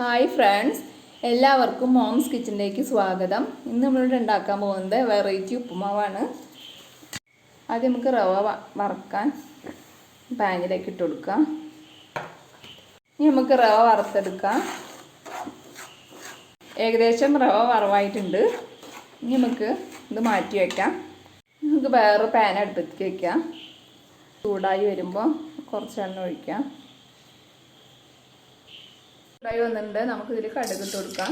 Hi friends എല്ലാവർക്കും moms കിച്ചണിലേക്ക് സ്വാഗതം. ഇന്ന് നമ്മളിവിടെ ഉണ്ടാക്കാൻ പോകുന്നത് വെറൈറ്റി ഉപ്പുമാവാണ്. ആദ്യം നമുക്ക് റവ വറക്കാൻ പാനിലേക്ക് ഇട്ട് കൊടുക്കാം. ഇനി നമുക്ക് റവ വറുത്തെടുക്കാം. ഏകദേശം റവ വറവായിട്ടുണ്ട്. ഇനി നമുക്ക് ഇത് മാറ്റി വയ്ക്കാം നമുക്ക് വേറെ പാൻ വയ്ക്കാം ചൂടായി വരുമ്പോൾ കുറച്ച് എണ്ണ ഒഴിക്കാം. ചൂടായി വന്നിട്ടുണ്ട്. നമുക്ക് ഇതിൽ കടുക് ഇട്ട് കൊടുക്കാം.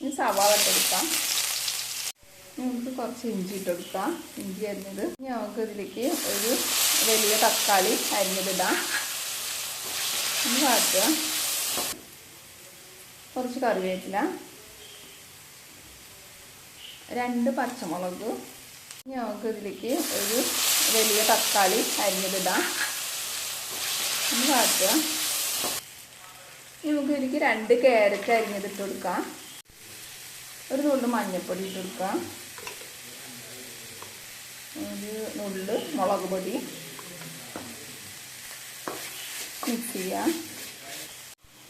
ഇനി സവാള ഇട്ട് കൊടുക്കാം. നമുക്ക് കുറച്ച് ഇഞ്ചി ഇട്ട് കൊടുക്കാം. ഇഞ്ചി അരിഞ്ഞത്. ഇനി നമുക്ക് ഇതിലേക്ക് ഒരു വലിയ തക്കാളി അരിഞ്ഞതിടാം. ഇനി വാട്ടുക. കുറച്ച് കറിവേപ്പില. രണ്ട് പച്ചമുളക്. ഇനി നമുക്ക് ഇതിലേക്ക് ഒരു വലിയ തക്കാളി അരിഞ്ഞതിടാം. ഇനി വാട്ടുക. നമുക്ക് ഇതിലേക്ക് രണ്ട് ക്യാരറ്റ് അരിഞ്ഞതിട്ട് കൊടുക്കാം. ഒരു നുള്ളു മഞ്ഞൾപ്പൊടി ഇട്ട് കൊടുക്കാം. ഒരു നുള്ളു മുളക് പൊടി. മിക്സ് ചെയ്യാം.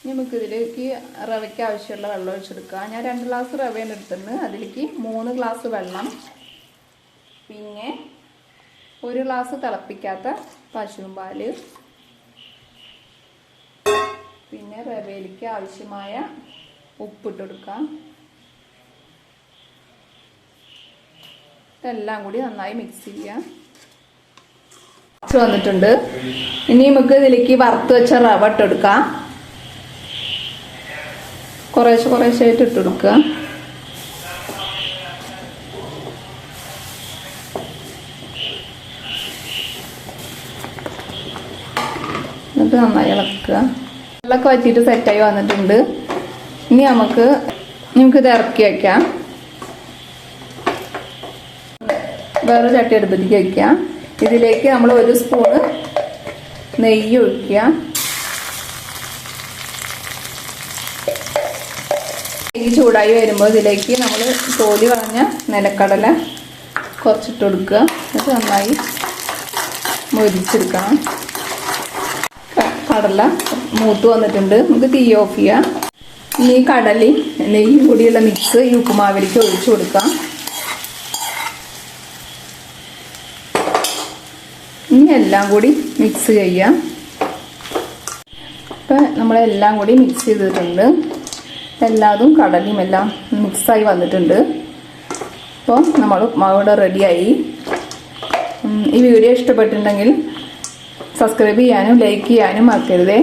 നമുക്ക് ഇതിലേക്ക് റവയ്ക്ക് ആവശ്യമുള്ള വെള്ളം ഒഴിച്ചെടുക്കാം. ഞാൻ രണ്ട് ഗ്ലാസ് റവയാണ് എടുത്തിട്ടുണ്ട് അതിലേക്ക് മൂന്ന് ഗ്ലാസ് വെള്ളം. പിന്നെ ഒരു ഗ്ലാസ് തിളപ്പിക്കാത്ത പശുവും പാൽ. പിന്നെ റവേലിക്ക് ആവശ്യമായ ഉപ്പിട്ട് കൊടുക്കാം ഇതെല്ലാം കൂടി നന്നായി മിക്സ് ചെയ്യാം. വന്നിട്ടുണ്ട്. ഇനി നമുക്ക് ഇതിലേക്ക് വറുത്ത് വെച്ച റവ ഇട്ട് കൊടുക്കാം കുറേശ്ശെ കുറേശ്ശെ ആയിട്ട് ഇട്ടെടുക്കുക. എന്നിട്ട് നന്നായി ഇളക്കുക. വെള്ളമൊക്കെ വറ്റിയിട്ട് സെറ്റായി വന്നിട്ടുണ്ട്. ഇനി നമുക്ക് നമുക്ക് ഇത് ഇറക്കി വയ്ക്കാം വേറെ ചട്ടി അടുപ്പത്തേക്ക് വയ്ക്കാം ഇതിലേക്ക് നമ്മൾ ഒരു സ്പൂണ് നെയ്യ് ഒഴിക്കുക. നെയ്യ് ചൂടായി വരുമ്പോൾ ഇതിലേക്ക് നമ്മൾ തോലി കളഞ്ഞ നിലക്കടല കുറച്ചിട്ട് കൊടുക്കുക. എന്നിട്ട് നന്നായി മൊരിച്ചെടുക്കണം. കടല മൂത്ത് വന്നിട്ടുണ്ട്. നമുക്ക് തീ ഓഫ് ചെയ്യാം. ഇനി കടലയും നെയ്യും കൂടിയുള്ള മിക്സ് ഈ ഉപ്പുമാവിലേക്ക് ഒഴിച്ചു കൊടുക്കാം. ഇനി എല്ലാം കൂടി മിക്സ് ചെയ്യാം. ഇപ്പം നമ്മളെല്ലാം കൂടി മിക്സ് ചെയ്തിട്ടുണ്ട്. എല്ലാതും കടലയും എല്ലാം മിക്സായി വന്നിട്ടുണ്ട്. അപ്പോൾ നമ്മൾ ഉപ്പുമാവിടെ റെഡിയായി ഈ വീഡിയോ ഇഷ്ടപ്പെട്ടിട്ടുണ്ടെങ്കിൽ സബ്സ്ക്രൈബ് ചെയ്യാനും ലൈക്ക് ചെയ്യാനും മറക്കരുതേ.